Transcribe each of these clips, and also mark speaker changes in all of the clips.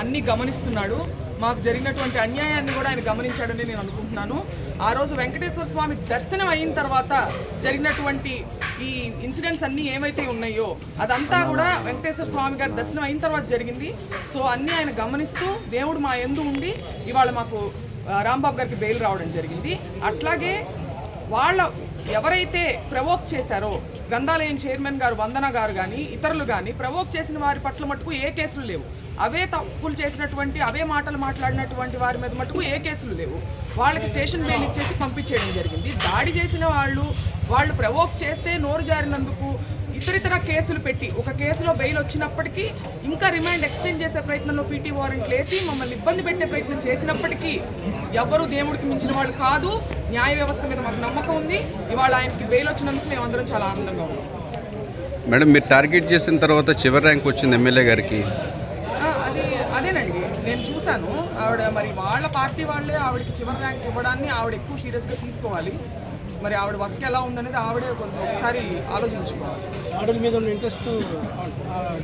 Speaker 1: అన్ని గమనిస్తున్నాడు. మాకు జరిగినటువంటి అన్యాయాన్ని కూడా ఆయన గమనించాడని నేను అనుకుంటున్నాను. ఆ రోజు వెంకటేశ్వర స్వామి దర్శనం అయిన తర్వాత జరిగినటువంటి ఈ ఇన్సిడెంట్స్ అన్నీ ఏమైతే ఉన్నాయో అదంతా కూడా వెంకటేశ్వర స్వామి గారి దర్శనం అయిన తర్వాత జరిగింది. సో అన్నీ ఆయన గమనిస్తూ దేవుడు మా ఎందు ఉండి ఇవాళ మాకు రాంబాబు గారికి బెయిల్ రావడం జరిగింది. అట్లాగే వాళ్ళ ఎవరైతే ప్రవోక్ చేశారో గ్రంథాలయం చైర్మన్ గారు వందన గారు కానీ ఇతరులు కానీ ప్రవోక్ చేసిన వారి పట్ల మటుకు ఏ కేసులు లేవు. అవే తప్పులు చేసినటువంటి అవే మాటలు మాట్లాడినటువంటి వారి మీద మటుకు ఏ కేసులు లేవు. వాళ్ళకి స్టేషన్ బెయిల్ ఇచ్చేసి పంపించేయడం జరిగింది. దాడి చేసిన వాళ్ళు వాళ్ళు ప్రవోక్ చేస్తే నోరు జారినందుకు ఇతరితర కేసులు పెట్టి ఒక కేసులో బెయిల్ వచ్చినప్పటికీ ఇంకా రిమాండ్ ఎక్స్టెండ్ చేసే ప్రయత్నంలో పీటీ వారెంట్లు వేసి మమ్మల్ని ఇబ్బంది పెట్టే ప్రయత్నం చేసినప్పటికీ ఎవ్వరూ దేవుడికి మించిన వాళ్ళు కాదు. న్యాయ వ్యవస్థ మీద మాకు నమ్మకం ఉంది. ఇవాళ ఆయనకి బెయిల్ వచ్చినందుకు మేమందరం చాలా ఆనందంగా ఉన్నాం.
Speaker 2: మేడం మీరు టార్గెట్ చేసిన తర్వాత చివరి ర్యాంక్ వచ్చింది ఎమ్మెల్యే గారికి.
Speaker 1: ఆ, అది అదేనండి. నేను చూశాను. ఆవిడ మరి వాళ్ళ పార్టీ వాళ్ళే ఆవిడకి చివరి ర్యాంక్ ఇవ్వడాన్ని ఆవిడ ఎక్కువ సీరియస్గా తీసుకోవాలి. మరి ఆవిడ వర్క్ ఎలా ఉందనేది ఆవిడే కొంత ఒకసారి ఆలోచించుకోవాలి.
Speaker 3: ఆటల మీద ఉన్న ఇంట్రెస్ట్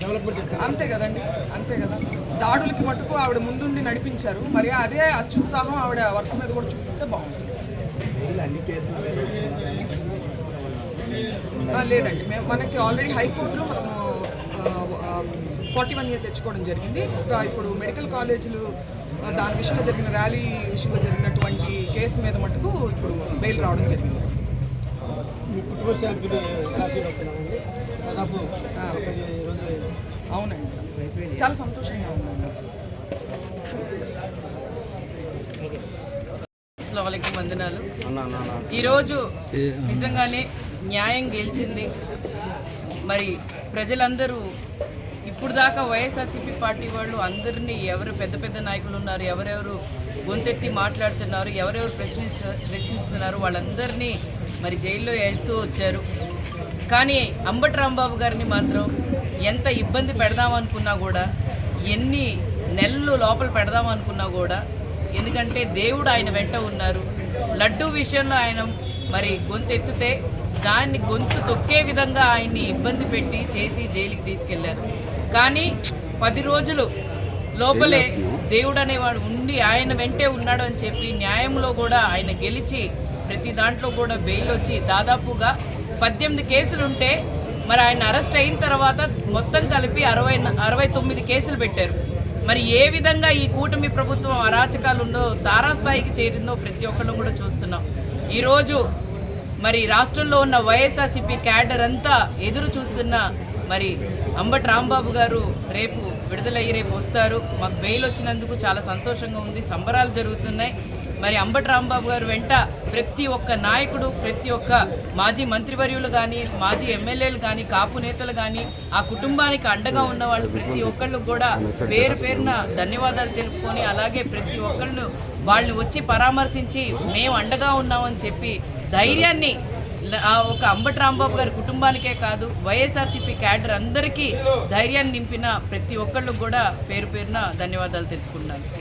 Speaker 3: డెవలప్మెంట్
Speaker 1: అంతే కదండి. అంతే కదా. దాడులకి మటుకు ఆవిడ ముందుండి నడిపించారు. మరి అదే అత్యుత్సాహం ఆవిడ వర్క్ మీద కూడా చూపిస్తే బాగుంటుంది. లేదండి. మేము మనకి ఆల్రెడీ హైకోర్టులో మనము ఫార్టీ వన్ ఇయర్ తెచ్చుకోవడం జరిగింది. ఇంకా ఇప్పుడు మెడికల్ కాలేజీలు దాని విషయంలో జరిగిన ర్యాలీ విషయంలో జరిగినటువంటి కేసు మీద మటుకు ఇప్పుడు బెయిల్ రావడం జరిగింది. అవునండి. చాలా సంతోషంగా
Speaker 4: అస్సలామలైకుం వందనాలు. ఈరోజు నిజంగానే న్యాయం గెలిచింది. మరి ప్రజలందరూ ఇప్పుడు దాకా వైఎస్ఆర్సీపీ పార్టీ వాళ్ళు అందరినీ ఎవరు పెద్ద పెద్ద నాయకులు ఉన్నారు ఎవరెవరు గొంతెత్తి మాట్లాడుతున్నారు ఎవరెవరు ప్రశ్నిస్త ప్రశ్నిస్తున్నారు వాళ్ళందరినీ మరి జైల్లో వేస్తూ వచ్చారు. కానీ అంబటి రాంబాబు గారిని మాత్రం ఎంత ఇబ్బంది పెడదామనుకున్నా కూడా ఎన్ని నెలలు లోపల పెడదామనుకున్నా కూడా ఎందుకంటే దేవుడు ఆయన వెంట ఉన్నారు. లడ్డు విషయంలో ఆయన మరి గొంతు ఎత్తితే దాన్ని గొంతు తొక్కే విధంగా ఆయన్ని ఇబ్బంది పెట్టి చేసి జైలుకి తీసుకెళ్ళారు. కానీ పది రోజులు లోపలే దేవుడు అనేవాడు ఉండి ఆయన వెంటే ఉన్నాడు అని చెప్పి న్యాయంలో కూడా ఆయన గెలిచి ప్రతి దాంట్లో కూడా బెయిల్ వచ్చి దాదాపుగా పద్దెనిమిది కేసులు ఉంటే మరి ఆయన అరెస్ట్ అయిన తర్వాత మొత్తం కలిపి అరవై అరవై తొమ్మిది కేసులు పెట్టారు. మరి ఏ విధంగా ఈ కూటమి ప్రభుత్వం అరాచకాలు ఉందో తారాస్థాయికి చేరిందో ప్రతి ఒక్కళ్ళు కూడా చూస్తున్నాం. ఈరోజు మరి రాష్ట్రంలో ఉన్న వైఎస్ఆర్సీపీ క్యాడర్ అంతా ఎదురు చూస్తున్న మరి అంబటి రాంబాబు గారు రేపు విడుదలయ్యి రేపు వస్తారు. మాకు బెయిల్ వచ్చినందుకు చాలా సంతోషంగా ఉంది. సంబరాలు జరుగుతున్నాయి. మరి అంబటి రాంబాబు గారు వెంట ప్రతి ఒక్క నాయకుడు ప్రతి ఒక్క మాజీ మంత్రివర్యులు కానీ మాజీ ఎమ్మెల్యేలు కానీ కాపు నేతలు కానీ ఆ కుటుంబానికి అండగా ఉన్న వాళ్ళు ప్రతి ఒక్కళ్ళు కూడా పేరు పేరున ధన్యవాదాలు తెలుపుకొని అలాగే ప్రతి ఒక్కళ్ళు వాళ్ళని వచ్చి పరామర్శించి మేము అండగా ఉన్నామని చెప్పి ధైర్యాన్ని ఆ ఒక అంబటి రాంబాబు గారి కుటుంబానికే కాదు వైఎస్ఆర్సీపీ క్యాడర్ అందరికీ ధైర్యాన్ని నింపిన ప్రతి ఒక్కళ్ళు కూడా పేరు పేరున ధన్యవాదాలు తెలుపుకున్నాను